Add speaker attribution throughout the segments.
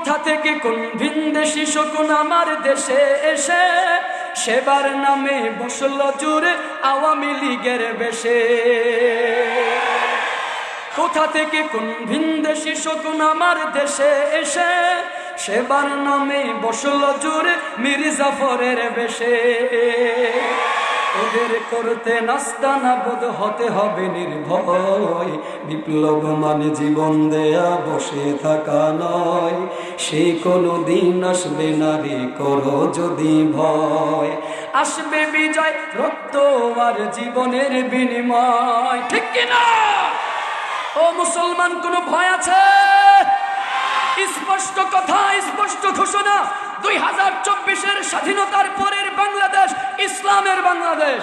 Speaker 1: কোথা থেকে, কোন ভিনদেশি শকুন আমার দেশে এসে সেবার নামে বসল জুড়ে আওয়ামী লীগের বেশে। কোথা থেকে, কোন ভিনদেশি শকুন আমার দেশে এসে সেবার নামে বসল জুড়ে মির্জাফরের বেশে। ওদের করতে নাস্তা না বোধ হতে হবে নির্ভয়। বিপ্লব মানে জীবন দেয়া বসে থাকা নয়। সে কোনো দিন আসবে নারী করো যদি ভয়। আসবে বিজয় রক্ত আর জীবনের বিনিময়। ঠিক কিনা ও মুসলমান, কোন ভয় আছে? স্পষ্ট কথা, স্পষ্ট ঘোষণা। দুই হাজার চব্বিশের স্বাধীনতার পরের বাংলাদেশ, ইসলামের বাংলাদেশ।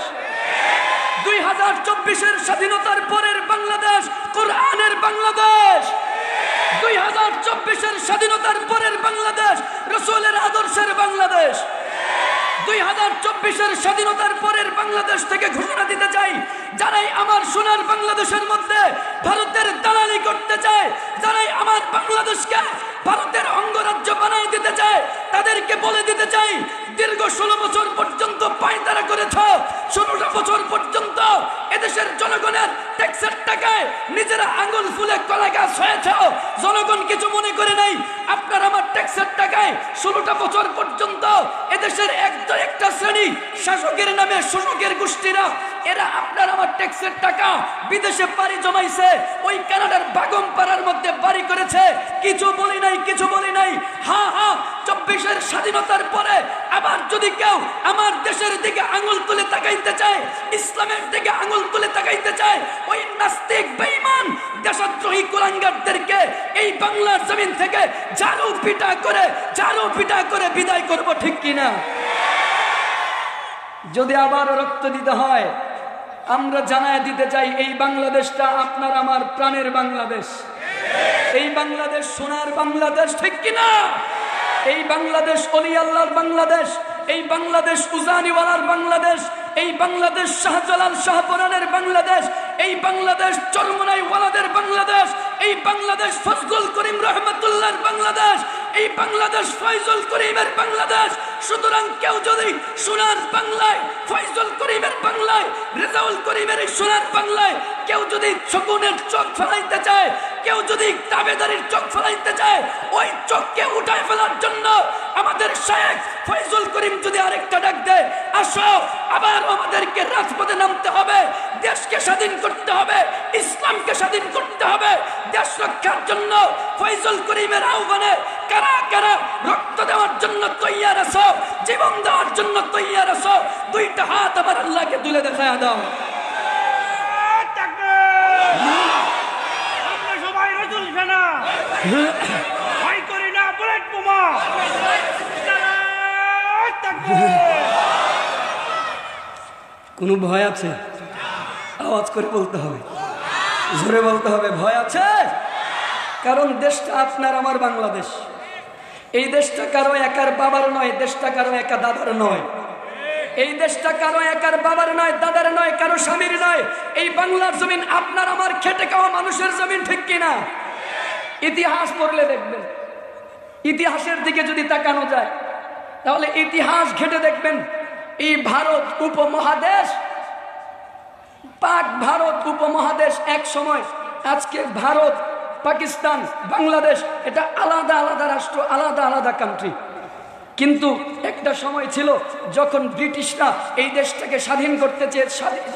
Speaker 1: দুই হাজার চব্বিশের স্বাধীনতার পরের বাংলাদেশ, কোরআনের বাংলাদেশ। দুই হাজার চব্বিশের স্বাধীনতার পরের বাংলাদেশ রসুলের বাংলাদেশ। দুই হাজার চব্বিশের স্বাধীনতার পরের বাংলাদেশ থেকে ঘোষণা দিতে চাই, যারাই আমার সোনার বাংলাদেশের মধ্যে ভারতের দালালি করতে চায়, যারাই আমার বাংলাদেশকে ভারতের অঙ্গরাজ্য বানাই দিতে চায়, তাদেরকে বলে দিতে চাই দীর্ঘ ষোলো বছর পর্যন্ত পায়তারা করেছ। ষোলোটা বছর পর্যন্ত এদেশের জনগণের ট্যাক্সের টাকায় নিজেরা আঙুল ফুলে কলা গাছ হয়েছ। জনগণ কিছু মনে করে নাই, আপনার আমার ট্যাক্সের টাকায় ষোলোটা বছর পর্যন্ত এদেশের একটা একটা শ্রেণি শাসকের নামে শোষকের গোষ্ঠীরা, এরা আপনার আমার ট্যাক্সের টাকা বিদেশে বাড়ি জমাইছে, ওই কানাডার বাগম পাড়ার মধ্যে বাড়ি করেছে। কিছু বলি নাই, কিছু বলি নাই। হা হা, চব্বিশের স্বাধীনতার পরে আবার যদি কেউ আমার দেশের দিকে আঙুল তুলে তাকাইতে চায়, ইসলামের দিকে আঙুল তুলে তাকাইতে চায়, ওই নাস্তিক, বেঈমান, দেশদ্রোহী কুলাঙ্গারদেরকে এই বাংলার জমিন থেকে ঝাড়ু পিটা করে, ঝাড়ু পিটা করে বিদায় করব, ঠিক কিনা? যদি আবার রক্ত দিতে হয়, আমরা জানায় দিতে চাই, এই বাংলাদেশটা আপনার আমার প্রাণের বাংলাদেশ। এই বাংলাদেশ সোনার বাংলাদেশ, ঠিক কিনা? এই বাংলাদেশ অলি আল্লাহর বাংলাদেশ, এই বাংলাদেশ উজানিওয়ালার বাংলাদেশ, এই বাংলাদেশ শাহজালাল শাহপরানের বাংলাদেশ, এই বাংলাদেশ চরমনাই ওয়ালাদের বাংলাদেশ, এই বাংলাদেশ ফজলুল করিম রহমতুল্লাহর বাংলাদেশ, এই বাংলাদেশ ফয়জুল করিমের বাংলাদেশ। সুতরাং কেউ যদি সোনার বাংলায়, ফয়জুল করিমের বাংলায়, রেজাউল করিমের সোনার বাংলায় কেউ যদি শকুনের চোখ ফেলাইতে চায় কেউ যদি দাবেদারির চোখ ফেলাইতে চায়, ওই চোখকে উঠায় ফেলার জন্য আমাদের শেখ ফয়জুল করিম যদি আরেকটা ডাক দেয়, আসো, আবার আমাদেরকে রাজপথে নামতে হবে, দেশকে স্বাধীন করতে হবে, ইসলামকে স্বাধীন করতে হবে, দেশ রক্ষার জন্য ফৈজুল করিমের আহ্বানে কারা কারা রক্ত দেওয়ার জন্য তৈয়ার আছো, জীবন দেওয়ার জন্য তৈয়ার আছো, দুইটা হাত আবার আল্লাহকে তুলে দেখা দাও।
Speaker 2: ভয় করি না বোমা।
Speaker 1: কোনো ভয় আছে? আওয়াজ করে বলতে হবে। জোরে বলতে হবে, ভয় আছে? কারণ দেশটা আপনার, আমার বাংলাদেশ। এই দেশটা কারও একার বাবার নয়, দেশটা কারও একা দাদার নয়। এই দেশটা কারও একার বাবার নয়, দাদার নয়, কারও স্বামীর নয়। এই বাংলার জমিন আপনার, আমার খেটে খাওয়া মানুষের জমিন, ঠিক কিনা? ইতিহাস পড়লে দেখবেন। ইতিহাসের দিকে যদি তাকানো যায়, তাহলে ইতিহাস ঘেটে দেখবেন, এই ভারত উপমহাদেশ, পাক ভারত উপমহাদেশ এক সময়, আজকে ভারত, পাকিস্তান, বাংলাদেশ, এটা আলাদা আলাদা রাষ্ট্র, আলাদা আলাদা কান্ট্রি কিন্তু একটা সময় ছিল যখন ব্রিটিশরা এই দেশটাকে স্বাধীন করতে চেয়ে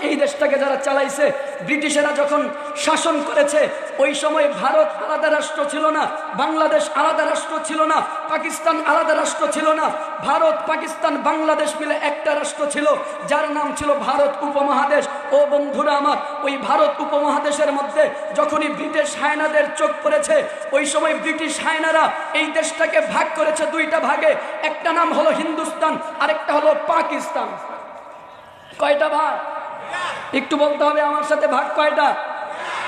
Speaker 1: এই দেশটাকে যারা চালাইছে, ব্রিটিশেরা যখন শাসন করেছে, ওই সময় ভারত আলাদা রাষ্ট্র ছিল না। বাংলাদেশ আলাদা রাষ্ট্র ছিল না, পাকিস্তান আলাদা রাষ্ট্র ছিল না, ভারত, পাকিস্তান, বাংলাদেশ মিলে একটা রাষ্ট্র ছিল, যার নাম ছিল ভারত উপমহাদেশ। ও বন্ধুরা আমার, ওই ভারত উপমহাদেশের মধ্যে যখনই ব্রিটিশ হায়নাদের চোখ পড়েছে, ওই সময় ব্রিটিশ হায়নারা এই দেশটাকে ভাগ করেছে দুইটা ভাগে। একটা নাম হলো হিন্দুস্তান, আরেকটা হলো পাকিস্তান। কয়টা ভাগ? একটু বলতে হবে আমার সাথে ভাগ কয়টা?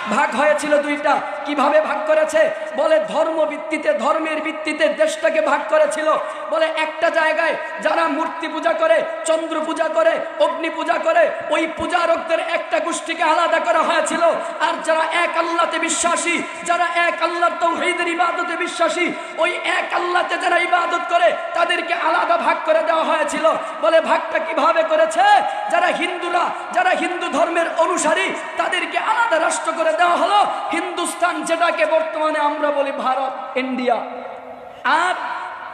Speaker 1: ভাগ হয়েছিল দুইটা। কীভাবে ভাগ করেছে? বলে ধর্ম ভিত্তিতে, ধর্মের ভিত্তিতে দেশটাকে ভাগ করেছিল। বলে একটা জায়গায় যারা মূর্তি পূজা করে, চন্দ্র পূজা করে, অগ্নি পূজা করে, ওই পূজারকদের একটা গোষ্ঠীকে আলাদা করা হয়েছিল। আর যারা এক আল্লাহতে বিশ্বাসী, যারা এক আল্লাহর তৌহিদের ইবাদতে বিশ্বাসী, ওই এক আল্লাহ আলাদা ভাগ করে দেওয়া হয়েছিল। বলে ভাগটা কীভাবে করেছে? যারা হিন্দুরা, যারা হিন্দু ধর্মের অনুসারী, তাদেরকে আলাদা রাষ্ট্র করে দেওয়া হলো। হিন্দুস্তান যেটাকে বর্তমানে আমরা বলি ভারত ইন্ডিয়া। আর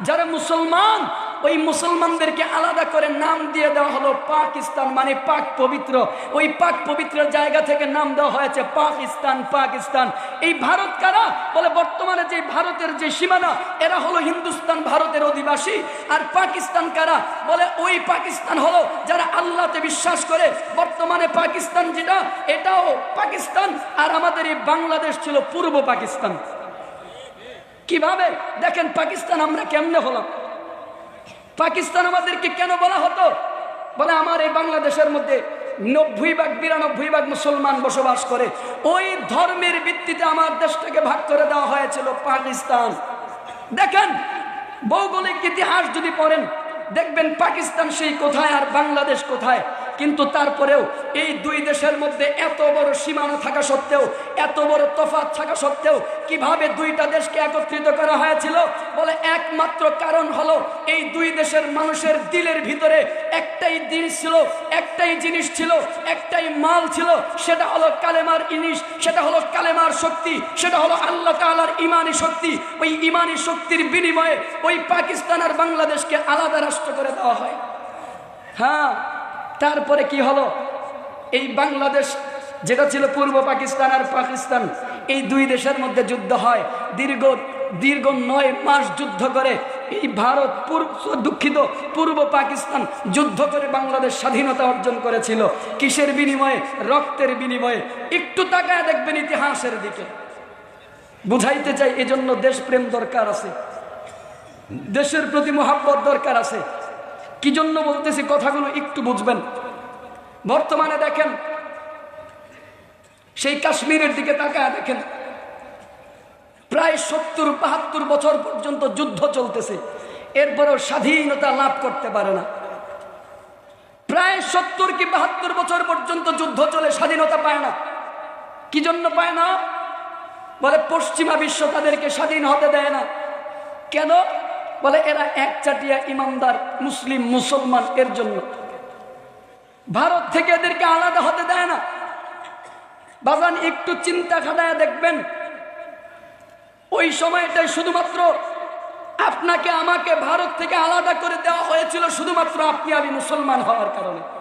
Speaker 1: যারা মুসলমান ওই মুসলমানদেরকে আলাদা করে নাম দিয়ে দেওয়া হলো পাকিস্তান মানে পাক পবিত্র। ওই পাক পবিত্র জায়গা থেকে নাম দেওয়া হয়েছে পাকিস্তান পাকিস্তান। এই ভারত কারা? বলে বর্তমানে যে ভারতের যে সীমানা, এরা হলো হিন্দুস্তান ভারতের অধিবাসী। আর পাকিস্তান কারা? বলে ওই পাকিস্তান হলো যারা আল্লাহতে বিশ্বাস করে। বর্তমানে পাকিস্তান যেটা, এটাও পাকিস্তান। আর আমাদের এই বাংলাদেশ ছিল পূর্ব পাকিস্তান। কীভাবে? দেখেন পাকিস্তান আমরা কেমনে হলাম? পাকিস্তান আমাদেরকে কেন বলা হতো? বলে আমার এই বাংলাদেশের মধ্যে নব্বই ভাগ, বিরানব্বই ভাগ মুসলমান বসবাস করে। ওই ধর্মের ভিত্তিতে আমার দেশটাকে ভাগ করে দেওয়া হয়েছিল পাকিস্তান। দেখেন, ভৌগোলিক ইতিহাস যদি পড়েন, দেখবেন পাকিস্তান সেই কোথায় আর বাংলাদেশ কোথায়? কিন্তু তারপরেও এই দুই দেশের মধ্যে এত বড় সীমানা থাকা সত্ত্বেও, এত বড় তফাৎ থাকা সত্ত্বেও কীভাবে দুইটা দেশকে একত্রিত করা হয়েছিল বলে একমাত্র কারণ হলো এই দুই দেশের মানুষের দিলের ভিতরে একটাই জিনিস ছিল, একটাই জিনিস ছিল, একটাই মাল ছিল, সেটা হলো কালেমার ইনিশ সেটা হলো কালেমার শক্তি, সেটা হলো আল্লাহ তাআলার ইমানি শক্তি। ওই ইমানি শক্তির বিনিময়ে ওই পাকিস্তান আর বাংলাদেশকে আলাদা রাষ্ট্র করে দেওয়া হয়। হ্যাঁ তারপরে কি হলো? এই বাংলাদেশ, যেটা ছিল পূর্ব পাকিস্তান আর পাকিস্তান, এই দুই দেশের মধ্যে যুদ্ধ হয়। দীর্ঘ দীর্ঘ নয় মাস যুদ্ধ করে এই ভারত পূর্ব, দুঃখিত, পূর্ব পাকিস্তান যুদ্ধ করে বাংলাদেশ স্বাধীনতা অর্জন করেছিল। কিসের বিনিময়ে? রক্তের বিনিময়ে। একটু তাকায় দেখবেন ইতিহাসের দিকে। বুঝাইতে চাই, এজন্য দেশপ্রেম দরকার আছে। দেশের প্রতি মহাব্বত দরকার আছে। কি জন্য বলতেছি কথাগুলো একটু বুঝবেন? বর্তমানে দেখেন, সেই কাশ্মীরের দিকে তাকায় দেখেন, প্রায় সত্তর, বাহাত্তর বছর পর্যন্ত যুদ্ধ চলতেছে। এরপরেও স্বাধীনতা লাভ করতে পারে না। প্রায় সত্তর কি বাহাত্তর বছর পর্যন্ত যুদ্ধ চলে, স্বাধীনতা পায় না। কি জন্য পায় না? বলে পশ্চিমা বিশ্ব তাদেরকে স্বাধীন হতে দেয় না। কেন? বলে এরা এক চাটিয়া ইমামদার, মুসলিম, মুসলমান, এর জন্য। ভারত থেকে এদেরকে আলাদা হতে দেয় না। বাজান, একটু চিন্তা খাটায় দেখবেন। ওই সময়টাই শুধুমাত্র আপনাকে, আমাকে ভারত থেকে আলাদা করে দেওয়া হয়েছিল, শুধুমাত্র আপনি আমি মুসলমান হওয়ার কারণে।